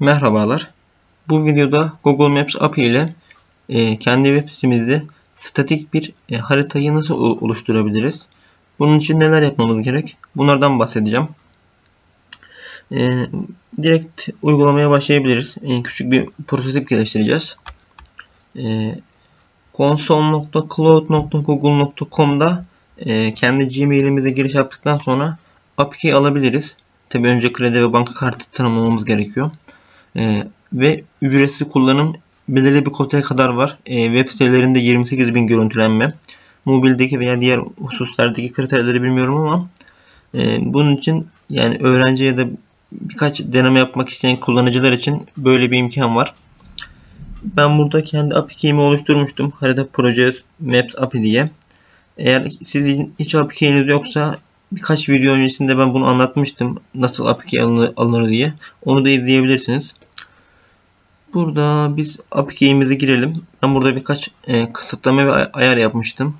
Merhabalar. Bu videoda Google Maps API ile e, kendi web sitemizde statik bir e, haritayı nasıl oluşturabiliriz? Bunun için neler yapmamız gerek? Bunlardan bahsedeceğim. E, direkt uygulamaya başlayabiliriz. E, küçük bir prototip geliştireceğiz. E, console.cloud.google.com'da e, kendi Gmail'imize giriş yaptıktan sonra API'yi alabiliriz. Tabi önce kredi ve banka kartı tanımlamamız gerekiyor. Ee, ve ücretsiz kullanım belirli bir kotaya kadar var. Ee, web sitelerinde 28.000 görüntülenme. Mobildeki veya diğer hususlardaki kriterleri bilmiyorum ama e, bunun için yani öğrenci ya da birkaç deneme yapmak isteyen kullanıcılar için böyle bir imkan var. Ben burada kendi API oluşturmuştum. Harita Proje Maps API diye. Eğer sizin hiç API yoksa birkaç video öncesinde ben bunu anlatmıştım. Nasıl API key alınır, alınır diye. Onu da izleyebilirsiniz. Burada biz API key'imize girelim. Ben burada birkaç e, kısıtlama ve ay- ayar yapmıştım.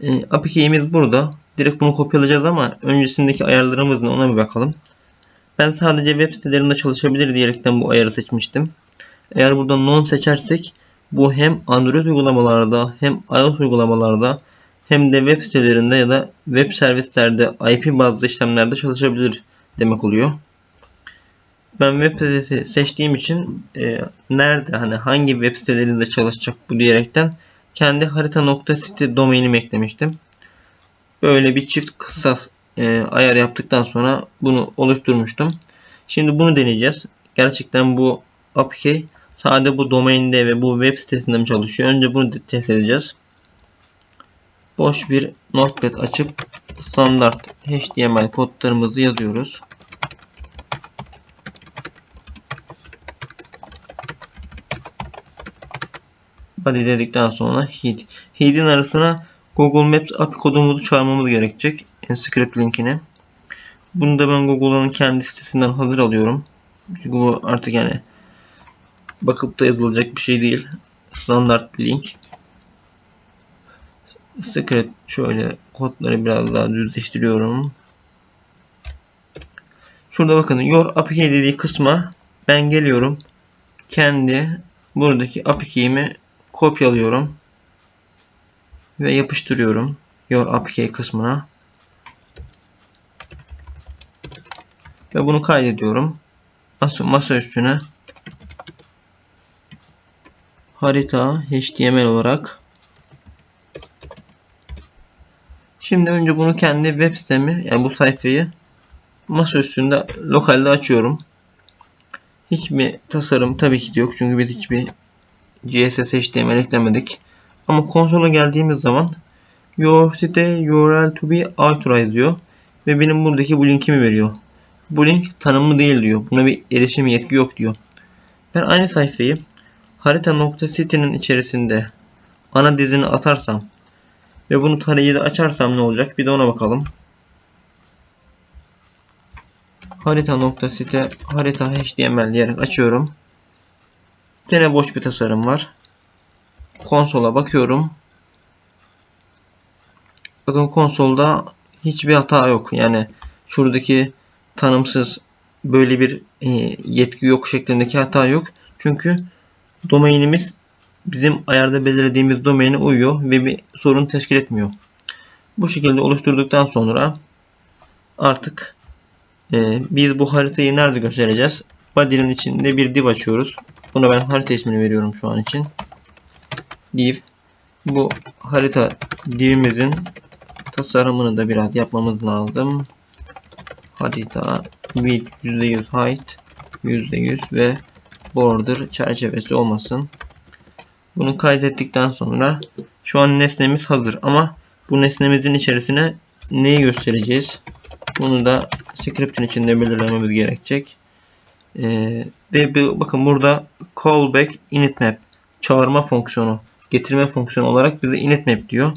E, API key'imiz burada. Direkt bunu kopyalayacağız ama öncesindeki ayarlarımız ne ona bir bakalım. Ben sadece web sitelerinde çalışabilir diyerekten bu ayarı seçmiştim. Eğer burada non seçersek bu hem Android uygulamalarda hem iOS uygulamalarda hem de web sitelerinde ya da web servislerde IP bazlı işlemlerde çalışabilir demek oluyor. Ben web sitesi seçtiğim için e, nerede hani hangi web sitelerinde çalışacak bu diyerekten kendi harita.site domainimi eklemiştim. Böyle bir çift kısas e, ayar yaptıktan sonra bunu oluşturmuştum. Şimdi bunu deneyeceğiz. Gerçekten bu API sadece bu domainde ve bu web sitesinde mi çalışıyor? Önce bunu test edeceğiz. Boş bir notepad açıp standart HTML kodlarımızı yazıyoruz. body dedikten sonra head. Head'in arasına Google Maps API kodumuzu çağırmamız gerekecek. Script linkini. Bunu da ben Google'ın kendi sitesinden hazır alıyorum. Çünkü bu artık yani bakıp da yazılacak bir şey değil. Standart bir link. Script şöyle kodları biraz daha düzleştiriyorum. Şurada bakın Your API key dediği kısma ben geliyorum. Kendi buradaki API key'imi kopyalıyorum ve yapıştırıyorum Your API kısmına ve bunu kaydediyorum. Masa, masa üstüne harita HTML olarak Şimdi önce bunu kendi web sitemi yani bu sayfayı masa üstünde lokalde açıyorum. Hiçbir tasarım tabii ki yok çünkü biz hiçbir CSS HTML eklemedik. Ama konsola geldiğimiz zaman your site URL to be authorized diyor. Ve benim buradaki bu linkimi veriyor. Bu link tanımlı değil diyor. Buna bir erişim yetki yok diyor. Ben aynı sayfayı harita.site'nin içerisinde ana dizini atarsam ve bunu tarayıcıda açarsam ne olacak? Bir de ona bakalım. Harita.site harita HTML diyerek açıyorum. Gene boş bir tasarım var. Konsola bakıyorum. Bakın konsolda hiçbir hata yok. Yani şuradaki tanımsız böyle bir e, yetki yok şeklindeki hata yok. Çünkü domainimiz bizim ayarda belirlediğimiz domaine uyuyor ve bir sorun teşkil etmiyor. Bu şekilde oluşturduktan sonra artık e, biz bu haritayı nerede göstereceğiz? Body'nin içinde bir div açıyoruz. Buna ben harita ismini veriyorum şu an için. Div. Bu harita divimizin tasarımını da biraz yapmamız lazım. Harita width %100 height %100 ve border çerçevesi olmasın. Bunu kaydettikten sonra şu an nesnemiz hazır ama bu nesnemizin içerisine neyi göstereceğiz? Bunu da script'in içinde belirlememiz gerekecek. Ee, ve bakın burada callback init map çağırma fonksiyonu getirme fonksiyonu olarak bize init map diyor.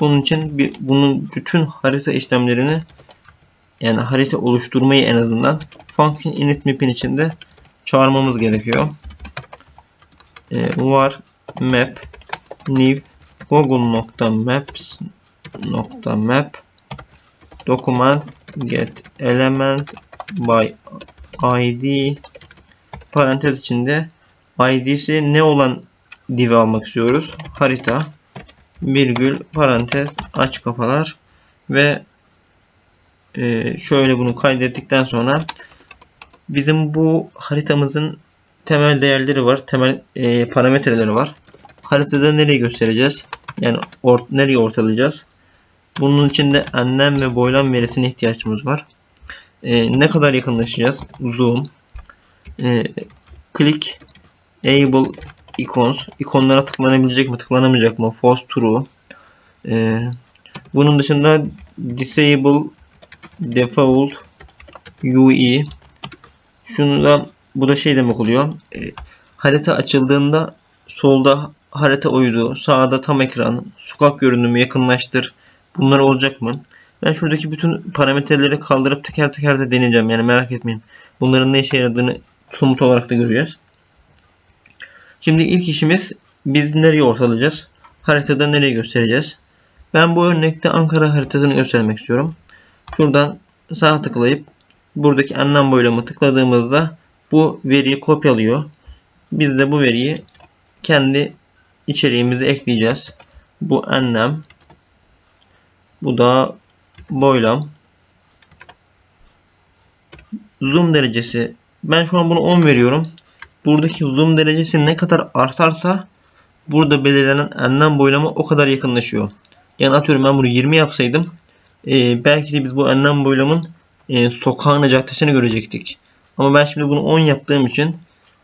Bunun için bir, bunun bütün harita işlemlerini yani harita oluşturmayı en azından function init map'in içinde çağırmamız gerekiyor. Ee, var map new google.maps.map document get element by id parantez içinde id'si ne olan div'i almak istiyoruz. Harita virgül parantez aç kapalar ve e, şöyle bunu kaydettikten sonra bizim bu haritamızın temel değerleri var. Temel e, parametreleri var. Haritada nereyi göstereceğiz? Yani or nereyi ortalayacağız? Bunun için de enlem ve boylam verisine ihtiyacımız var. E, ne kadar yakınlaşacağız? Zoom. E, click. Able icons. İkonlara tıklanabilecek mi? Tıklanamayacak mı? False true. E, bunun dışında disable default UI. Şunu da bu da şey demek oluyor. E, harita açıldığında solda harita uydu, sağda tam ekran, sokak görünümü yakınlaştır. Bunlar olacak mı? Ben şuradaki bütün parametreleri kaldırıp teker teker de deneyeceğim. Yani merak etmeyin. Bunların ne işe yaradığını somut olarak da göreceğiz. Şimdi ilk işimiz biz nereye ortalayacağız? Haritada nereye göstereceğiz? Ben bu örnekte Ankara haritasını göstermek istiyorum. Şuradan sağ tıklayıp buradaki anlam boylamı tıkladığımızda bu veriyi kopyalıyor. Biz de bu veriyi kendi içeriğimize ekleyeceğiz. Bu enlem. Bu da boylam. Zoom derecesi. Ben şu an bunu 10 veriyorum. Buradaki zoom derecesi ne kadar artarsa burada belirlenen enlem boylama o kadar yakınlaşıyor. Yani atıyorum ben bunu 20 yapsaydım e, belki de biz bu enlem boylamın e, sokağın caddesini görecektik. Ama ben şimdi bunu 10 yaptığım için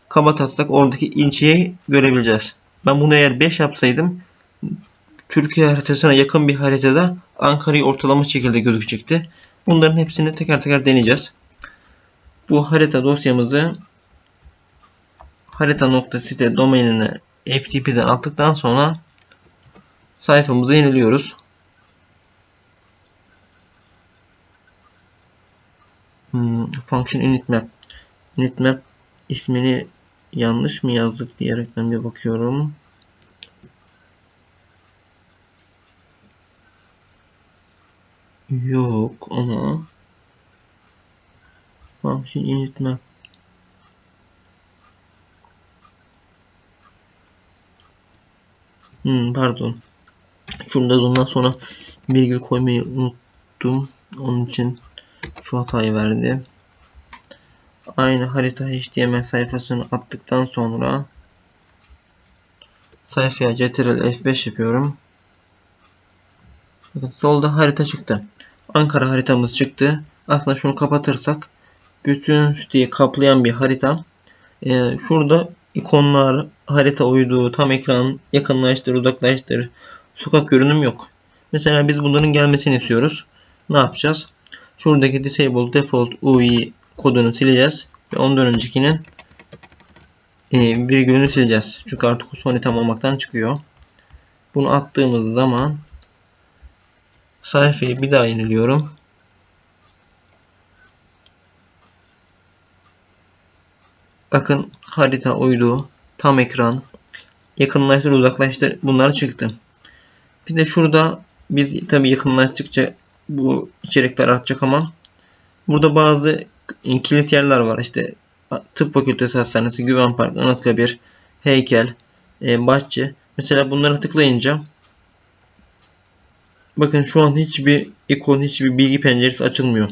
kabatatsak oradaki ilçeyi görebileceğiz. Ben bunu eğer 5 yapsaydım Türkiye haritasına yakın bir haritada Ankara'yı ortalama şekilde gözükecekti. Bunların hepsini teker teker deneyeceğiz. Bu harita dosyamızı harita.site domainine FTP'den attıktan sonra sayfamızı yeniliyoruz. Hmm, function init map. Init map ismini yanlış mı yazdık diyerekten bir bakıyorum. Yok ama function init map Hmm, pardon. Şurada bundan sonra virgül koymayı unuttum. Onun için şu hatayı verdi. Aynı harita HTML sayfasını attıktan sonra sayfaya Ctrl F5 yapıyorum. Bakın solda harita çıktı. Ankara haritamız çıktı. Aslında şunu kapatırsak bütün siteyi kaplayan bir harita. Ee, şurada ikonlar, harita uydu, tam ekran, yakınlaştır, uzaklaştır, sokak görünüm yok. Mesela biz bunların gelmesini istiyoruz. Ne yapacağız? Şuradaki disable default UI kodunu sileceğiz. Ve ondan öncekinin e, virgülünü sileceğiz. Çünkü artık o son item olmaktan çıkıyor. Bunu attığımız zaman sayfayı bir daha yeniliyorum. Bakın harita uydu, tam ekran, yakınlaştır, uzaklaştır bunlar çıktı. Bir de şurada biz tabii yakınlaştıkça bu içerikler artacak ama burada bazı kilit yerler var. İşte Tıp Fakültesi Hastanesi, Güven Park, Anıtkabir, Heykel, e, Bahçe. Mesela bunlara tıklayınca bakın şu an hiçbir ikon, hiçbir bilgi penceresi açılmıyor.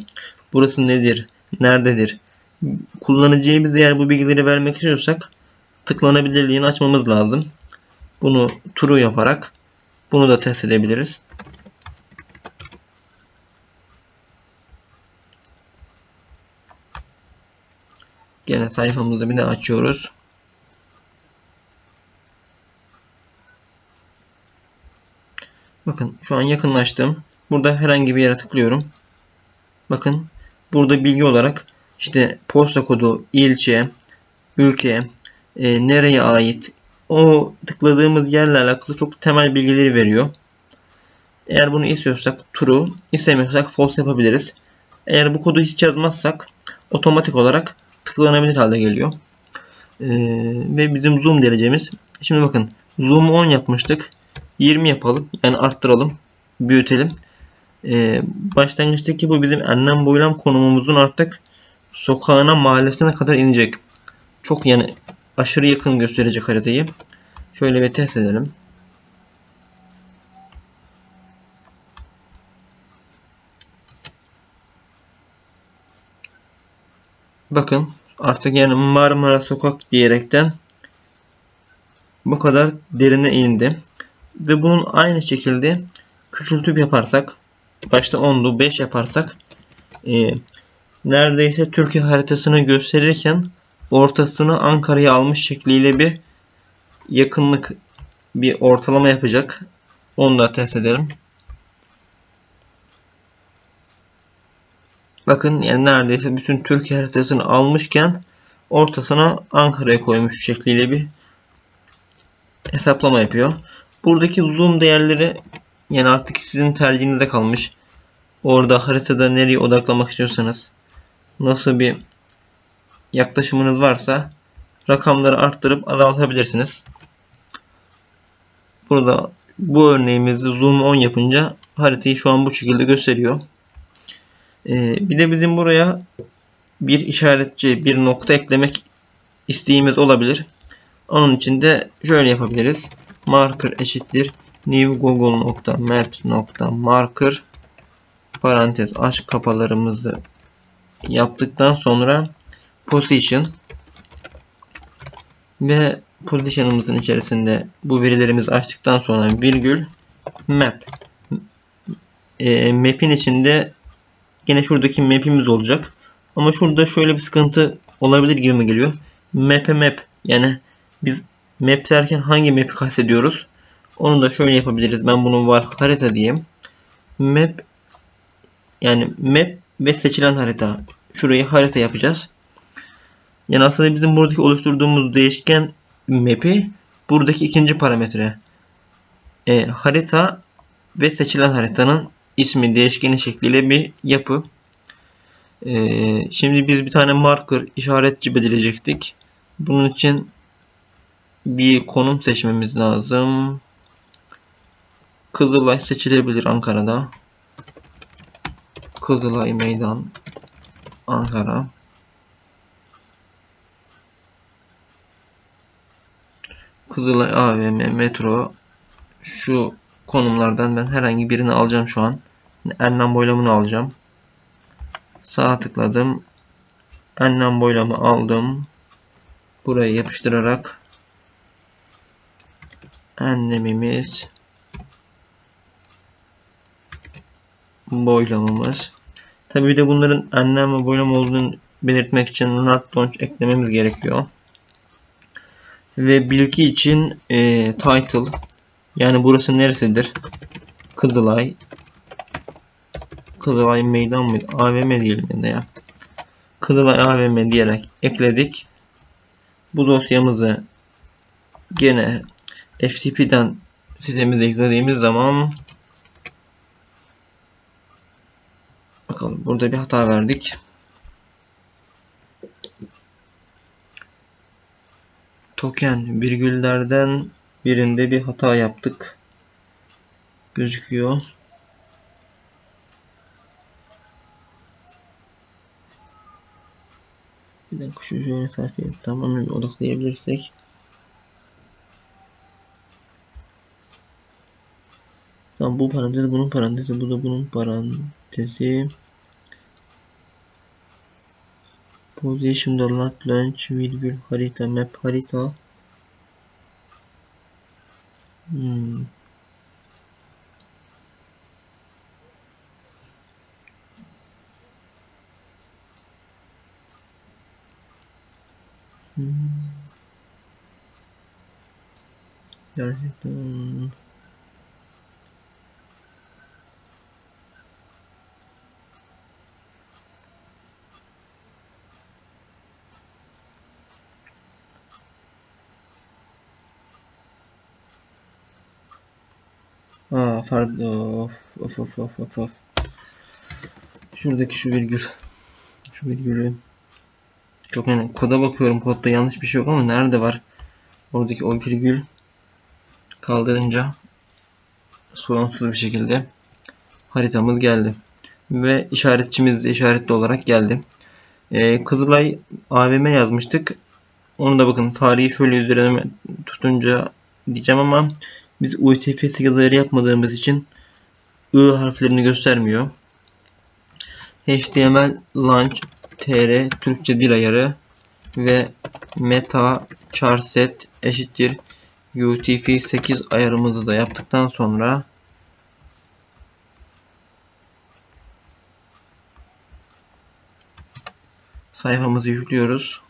Burası nedir? Nerededir? Kullanıcıya biz eğer bu bilgileri vermek istiyorsak tıklanabilirliğini açmamız lazım. Bunu true yaparak bunu da test edebiliriz. Gene sayfamızı bir de açıyoruz. Bakın şu an yakınlaştım. Burada herhangi bir yere tıklıyorum. Bakın burada bilgi olarak işte posta kodu, ilçe, ülke, e, nereye ait o tıkladığımız yerle alakalı çok temel bilgileri veriyor. Eğer bunu istiyorsak true, istemiyorsak false yapabiliriz. Eğer bu kodu hiç yazmazsak otomatik olarak tıklanabilir halde geliyor. Ee, ve bizim zoom derecemiz. Şimdi bakın zoom 10 yapmıştık. 20 yapalım. Yani arttıralım. Büyütelim. Ee, başlangıçtaki bu bizim enlem boylam konumumuzun artık sokağına mahallesine kadar inecek. Çok yani aşırı yakın gösterecek haritayı. Şöyle bir test edelim. Bakın artık yani Marmara Sokak diyerekten bu kadar derine indi. Ve bunun aynı şekilde küçültüp yaparsak başta 10'du 5 yaparsak e, neredeyse Türkiye haritasını gösterirken ortasını Ankara'ya almış şekliyle bir yakınlık bir ortalama yapacak. Onu da test edelim. Bakın yani neredeyse bütün Türkiye haritasını almışken ortasına Ankara'ya koymuş şekliyle bir hesaplama yapıyor. Buradaki zoom değerleri yani artık sizin tercihinize kalmış. Orada haritada nereye odaklamak istiyorsanız nasıl bir yaklaşımınız varsa rakamları arttırıp azaltabilirsiniz. Burada bu örneğimizde zoom 10 yapınca haritayı şu an bu şekilde gösteriyor. Ee, bir de bizim buraya bir işaretçi, bir nokta eklemek isteğimiz olabilir. Onun için de şöyle yapabiliriz. Marker eşittir new google nokta maps nokta marker parantez aç kapalarımızı yaptıktan sonra position ve position'ımızın içerisinde bu verilerimizi açtıktan sonra virgül map e, map'in içinde Gene şuradaki map'imiz olacak. Ama şurada şöyle bir sıkıntı olabilir gibi mi geliyor? Map'e map. Yani biz map derken hangi map'i kastediyoruz? Onu da şöyle yapabiliriz. Ben bunu var harita diyeyim. Map yani map ve seçilen harita. Şurayı harita yapacağız. Yani aslında bizim buradaki oluşturduğumuz değişken map'i buradaki ikinci parametre. E, harita ve seçilen haritanın ismi değişkeni şekliyle bir yapı. Ee, şimdi biz bir tane marker işaretçi belirleyecektik. Bunun için bir konum seçmemiz lazım. Kızılay seçilebilir Ankara'da. Kızılay Meydan Ankara. Kızılay AVM metro şu konumlardan ben herhangi birini alacağım şu an. Enlem boylamını alacağım. Sağ tıkladım. Enlem boylamı aldım. Buraya yapıştırarak enlemimiz boylamamız. Tabi bir de bunların enlem ve boylam olduğunu belirtmek için not launch eklememiz gerekiyor. Ve bilgi için e, title yani burası neresidir? Kızılay. Kızılay meydan mı? AVM diyelim ya ya. Kızılay AVM diyerek ekledik. Bu dosyamızı gene FTP'den sitemize yüklediğimiz zaman bakalım burada bir hata verdik. Token virgüllerden birinde bir hata yaptık. Gözüküyor. Bir dakika şu şöyle sayfayı tamamen odaklayabilirsek. Tamam bu parantez bunun parantezi bu da bunun parantezi. Position dot launch virgül harita map harita Hmm. Hmm. Gerçekten Aa pardon. Of of of of of. Şuradaki şu virgül. Şu virgülü. Çok yani koda bakıyorum. Kodda yanlış bir şey yok ama nerede var? Oradaki o virgül kaldırınca sorunsuz bir şekilde haritamız geldi. Ve işaretçimiz işaretli olarak geldi. Ee, Kızılay AVM yazmıştık. Onu da bakın fareyi şöyle üzerine tutunca diyeceğim ama biz UTF-8 ayarı yapmadığımız için I harflerini göstermiyor. HTML launch tr Türkçe dil ayarı ve meta charset eşittir UTF-8 ayarımızı da yaptıktan sonra sayfamızı yüklüyoruz.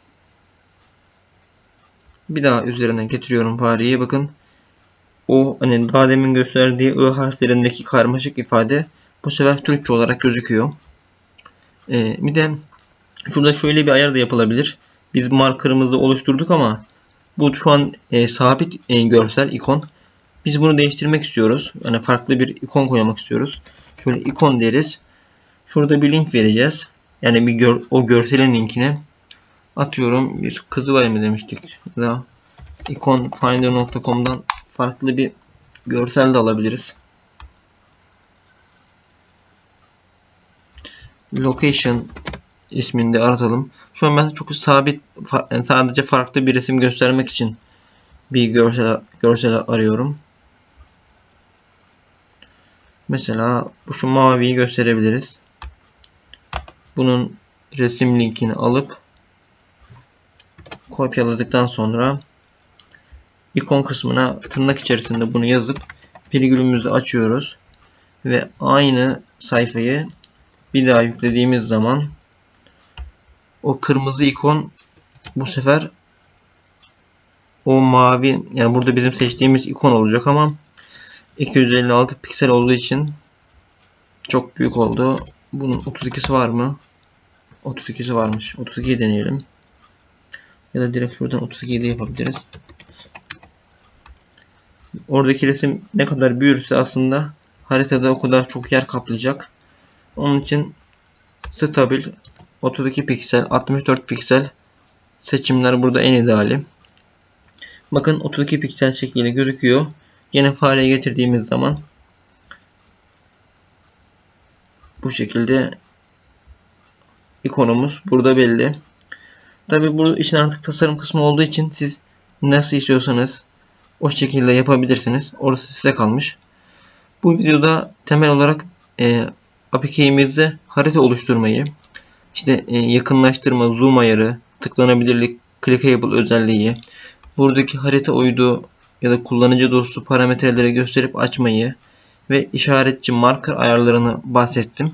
Bir daha üzerine getiriyorum fareyi. Bakın o hani daha demin gösterdiği I harflerindeki karmaşık ifade bu sefer Türkçe olarak gözüküyor. Ee, bir de şurada şöyle bir ayar da yapılabilir. Biz markerımızı oluşturduk ama bu şu an e, sabit e, görsel ikon. Biz bunu değiştirmek istiyoruz. Yani farklı bir ikon koymak istiyoruz. Şöyle ikon deriz. Şurada bir link vereceğiz. Yani bir gör, o görselin linkini atıyorum. Bir Kızılay mı demiştik? Ya da iconfinder.com'dan farklı bir görsel de alabiliriz. Location isminde aratalım. Şu an ben çok sabit yani sadece farklı bir resim göstermek için bir görsel görsel arıyorum. Mesela bu şu maviyi gösterebiliriz. Bunun resim linkini alıp kopyaladıktan sonra ikon kısmına tırnak içerisinde bunu yazıp virgülümüzü açıyoruz ve aynı sayfayı bir daha yüklediğimiz zaman o kırmızı ikon bu sefer o mavi yani burada bizim seçtiğimiz ikon olacak ama 256 piksel olduğu için çok büyük oldu. Bunun 32'si var mı? 32'si varmış. 32'yi deneyelim. Ya da direkt şuradan 32'yi de yapabiliriz. Oradaki resim ne kadar büyürse aslında haritada o kadar çok yer kaplayacak. Onun için stabil 32 piksel, 64 piksel seçimler burada en ideali. Bakın 32 piksel şekliyle gözüküyor. Yine fareye getirdiğimiz zaman bu şekilde ikonumuz burada belli. Tabi bu işin artık tasarım kısmı olduğu için siz nasıl istiyorsanız o şekilde yapabilirsiniz. Orası size kalmış. Bu videoda temel olarak e, APK'imizde harita oluşturmayı, işte e, yakınlaştırma, zoom ayarı, tıklanabilirlik, clickable özelliği, buradaki harita uydu ya da kullanıcı dostu parametreleri gösterip açmayı ve işaretçi marker ayarlarını bahsettim.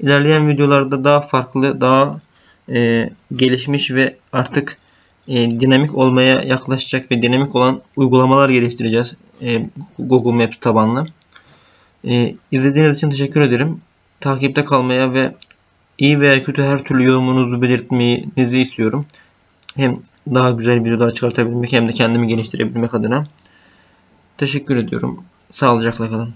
İlerleyen videolarda daha farklı, daha e, gelişmiş ve artık e, dinamik olmaya yaklaşacak ve dinamik olan uygulamalar geliştireceğiz e, Google Maps tabanlı. E, izlediğiniz için teşekkür ederim. Takipte kalmaya ve iyi veya kötü her türlü yorumunuzu belirtmenizi istiyorum. Hem daha güzel videolar çıkartabilmek hem de kendimi geliştirebilmek adına. Teşekkür ediyorum. Sağlıcakla kalın.